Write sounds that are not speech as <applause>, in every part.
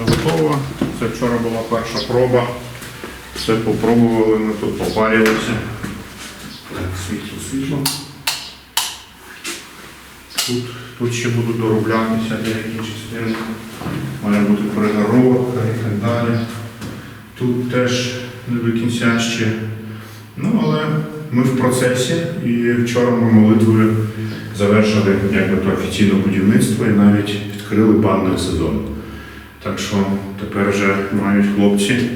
готова. Це вчора була перша проба. Все попробували, ми тут попарилися. Так, світло, світло. Тут, тут ще будуть дороблятися деякі частини. Має бути перегаровка і так далі. Тут теж не до кінця ще. Ну, але ми в процесі і вчора ми молитвою завершили якби офіційне будівництво і навіть відкрили банний сезон. Так що тепер вже мають хлопці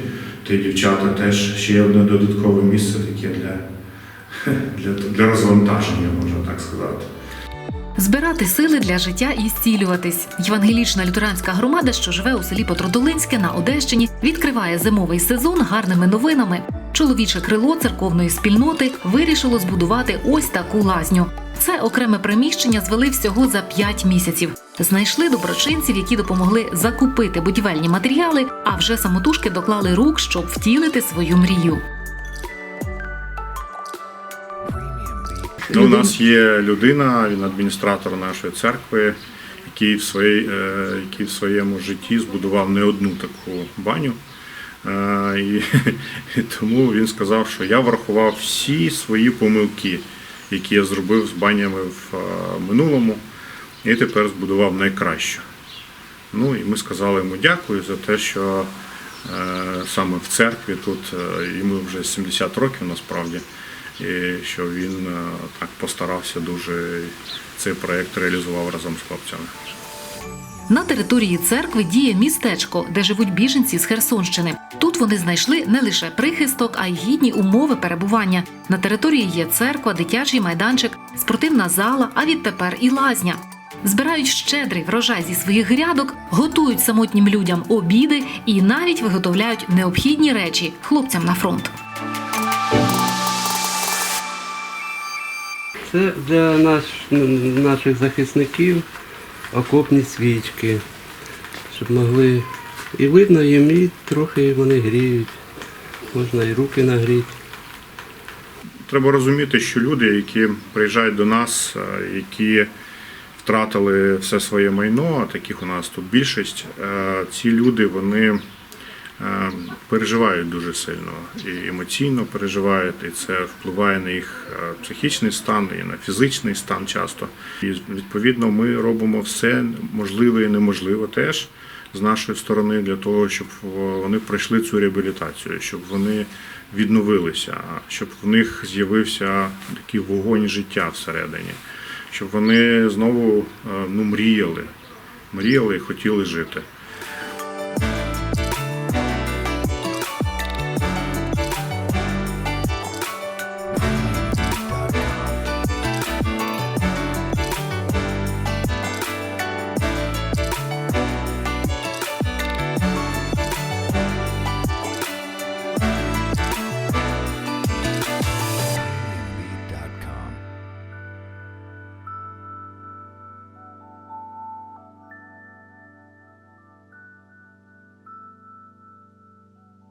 та й дівчата теж ще одне додаткове місце таке для, <laughs> для, для розвантаження, можна так сказати. Збирати сили для життя і зцілюватись. Євангелічна лютеранська громада, що живе у селі Потродолинське на Одещині, відкриває зимовий сезон гарними новинами. Чоловіче крило церковної спільноти вирішило збудувати ось таку лазню. Це окреме приміщення звели всього за 5 місяців. Знайшли доброчинців, які допомогли закупити будівельні матеріали, а вже самотужки доклали рук, щоб втілити свою мрію. Ну, у нас є людина, він адміністратор нашої церкви, який в, е, своєму житті збудував не одну таку баню. Е, І, і тому він сказав, що я врахував всі свої помилки, які я зробив з банями в е, минулому, і тепер збудував найкращу. Ну і ми сказали йому дякую за те, що е, саме в церкві тут йому вже 70 років насправді, і що він так постарався дуже цей проєкт реалізував разом з хлопцями. На території церкви діє містечко, де живуть біженці з Херсонщини. Тут вони знайшли не лише прихисток, а й гідні умови перебування. На території є церква, дитячий майданчик, спортивна зала, а відтепер і лазня. Збирають щедрий врожай зі своїх грядок, готують самотнім людям обіди і навіть виготовляють необхідні речі хлопцям на фронт. Це для наш, наших захисників окопні свічки, щоб могли і видно їм, і трохи вони гріють. Можна і руки нагріти. Треба розуміти, що люди, які приїжджають до нас, які втратили все своє майно, а таких у нас тут більшість, ці люди вони переживають дуже сильно і емоційно переживають, і це впливає на їх е, психічний стан і на фізичний стан часто. І відповідно ми робимо все можливе і неможливе теж з нашої сторони для того, щоб вони пройшли цю реабілітацію, щоб вони відновилися, щоб в них з'явився такий вогонь життя всередині, щоб вони знову е, ну, мріяли, мріяли і хотіли жити.